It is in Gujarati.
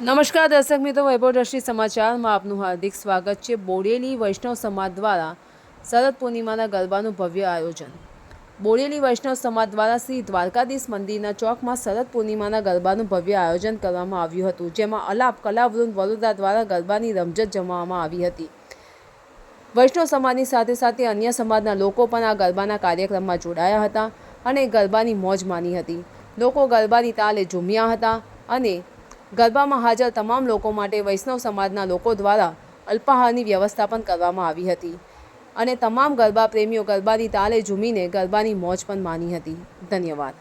નમસ્કાર, દર્શક મિત્રો, વૈભવ દ્રષ્ટિ સમાચારમાં આપનું હાર્દિક સ્વાગત છે. બોડેલી વૈષ્ણવ સમાજ દ્વારા શરદ પૂર્ણિમાના ગરબાનું ભવ્ય આયોજન. બોડેલી વૈષ્ણવ સમાજ દ્વારા શ્રી દ્વારકાધીશ મંદિરના ચોકમાં શરદ પૂર્ણિમાના ગરબાનું ભવ્ય આયોજન કરવામાં આવ્યું હતું, જેમાં અલાપ કલાવૃંદ વડોદરા દ્વારા ગરબાની રમઝટ જમાવવામાં આવી હતી. વૈષ્ણવ સમાજની સાથે સાથે અન્ય સમાજના લોકો પણ આ ગરબાના કાર્યક્રમમાં જોડાયા હતા અને ગરબાની મોજ માની હતી. લોકો ગરબાની તાલે ઝૂમ્યા હતા અને ગરબામાં હાજર તમામ લોકો માટે વૈષ્ણવ સમાજના લોકો દ્વારા અલ્પાહારની વ્યવસ્થા પણ કરવામાં આવી હતી અને તમામ ગરબા પ્રેમીઓ ગરબાની તાલે ઝૂમીને ગરબાની મોજ પણ માની હતી. ધન્યવાદ.